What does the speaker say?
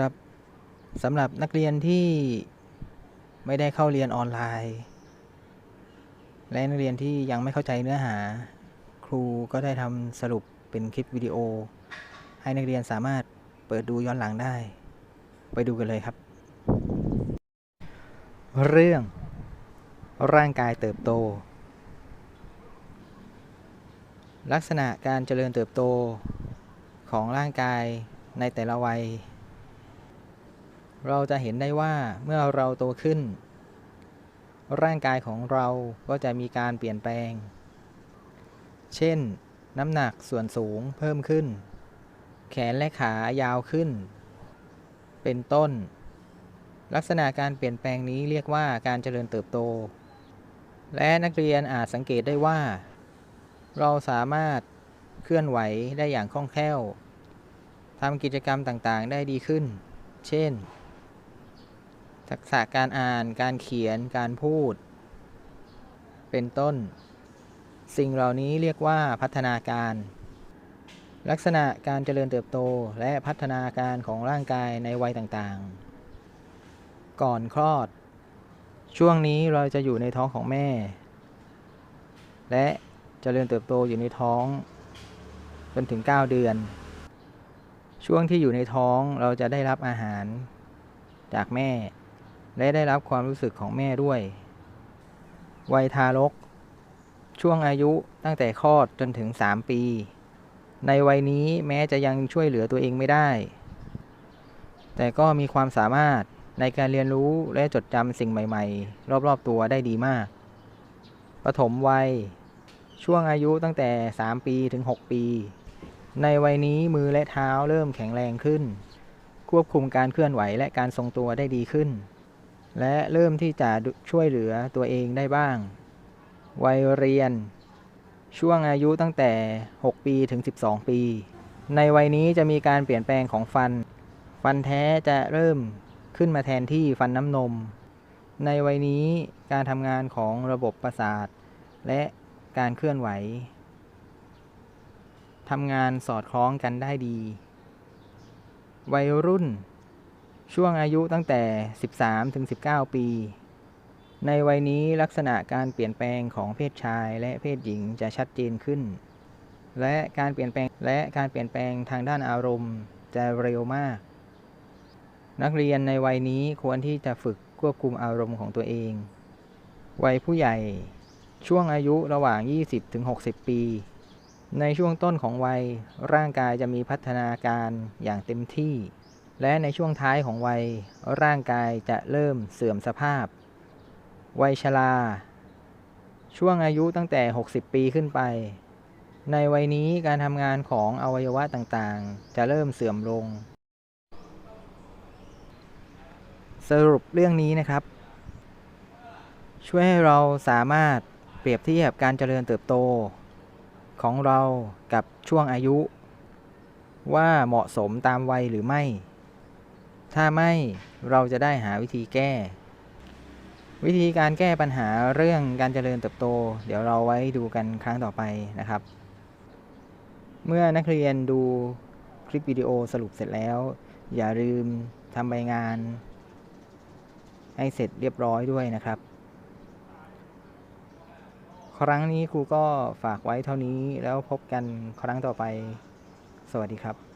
ครับสำหรับนักเรียนที่ไม่ได้เข้าเรียนออนไลน์ และนักเรียนที่ยังไม่เข้าใจเนื้อหา ครูก็ได้ทำสรุปเป็นคลิปวิดีโอ ให้นักเรียนสามารถเปิดดูย้อนหลังได้ ไปดูกันเลยครับ เรื่อง ร่างกายเติบโต ลักษณะการเจริญเติบโตของร่างกายในแต่ละวัย เราจะเห็นได้ว่าเมื่อเราโตขึ้น ร่างกายของเราก็จะมีการเปลี่ยนแปลง เช่น น้ำหนักส่วนสูงเพิ่มขึ้น แขนและขายาวขึ้น เป็นต้น ลักษณะการเปลี่ยนแปลงนี้เรียกว่าการเจริญเติบโต และนักเรียนอาจสังเกตได้ว่า เราสามารถเคลื่อนไหวได้อย่างคล่องแคล่วทำกิจกรรมต่างๆ ได้ดีขึ้น เช่น ทักษะการอ่าน การเขียน การพูด เป็นต้น สิ่งเหล่านี้เรียกว่าพัฒนาการ ลักษณะการเจริญเติบโตและพัฒนาการของร่างกายในวัยต่างๆ ก่อนคลอด ช่วงนี้เราจะอยู่ในท้องของแม่ และเจริญเติบโตอยู่ในท้อง จนถึง 9 เดือน ช่วงที่อยู่ในท้องเราจะได้รับอาหารจากแม่ และได้รับความรู้สึกของแม่ด้วย วัยทารก ช่วงอายุตั้งแต่คลอดจนถึง 3 ปี ในวัยนี้แม้จะยังช่วยเหลือตัวเองไม่ได้ แต่ก็มีความสามารถในการเรียนรู้และจดจำสิ่งใหม่ ๆ รอบ ๆ ตัวได้ดีมาก ปฐมวัย ช่วงอายุตั้งแต่ 3 ปีถึง 6 ปี ในวัยนี้มือและเท้าเริ่มแข็งแรงขึ้น ควบคุมการเคลื่อนไหวและการทรงตัวได้ดีขึ้น และเริ่มที่จะช่วยเหลือตัวเองได้บ้าง วัยเรียน ช่วงอายุตั้งแต่ 6 ปีถึง 12 ปี ในวัยนี้จะมีการเปลี่ยนแปลงของฟัน ฟันแท้จะเริ่มขึ้นมาแทนที่ฟันน้ำนม ในวัยนี้การทำงานของระบบประสาท และการเคลื่อนไหวทำงานสอดคล้องกันได้ดี วัยรุ่น ช่วงอายุตั้งแต่ 13 ถึง 19 ปี ในวัยนี้ลักษณะการเปลี่ยนแปลงของเพศชายและเพศหญิงจะชัดเจนขึ้น และการเปลี่ยนแปลงและการเปลี่ยนแปลงทางด้านอารมณ์จะเร็วมาก นักเรียนในวัยนี้ควรที่จะฝึกควบคุมอารมณ์ของตัวเอง วัยผู้ใหญ่ ช่วงอายุระหว่าง 20ถึง60 ปี ในช่วงต้นของวัยร่างกายจะมีพัฒนาการอย่างเต็มที่ และในช่วงท้ายของวัยร่างกายจะเริ่มเสื่อมสภาพ วัยชรา ช่วงอายุตั้งแต่ 60 ปีขึ้นไป ในวัยนี้การทำงานของอวัยวะต่างๆ จะเริ่มเสื่อมลง สรุปเรื่องนี้นะครับ ช่วยให้เราสามารถเปรียบเทียบการเจริญเติบโต ของเรากับช่วงอายุ ว่าเหมาะสมตามวัยหรือไม่ ถ้าไม่เราจะได้หาวิธีแก้ วิธีการแก้ปัญหาเรื่องการเจริญเติบโต เดี๋ยวเราไว้ดูกันครั้งต่อไปนะครับ เมื่อนักเรียนดูคลิปวิดีโอสรุปเสร็จแล้ว อย่าลืมทำใบงาน ให้เสร็จเรียบร้อยด้วยนะครับ ครั้งนี้ครูก็ฝากไว้เท่านี้แล้วพบกันครั้งต่อไป สวัสดีครับ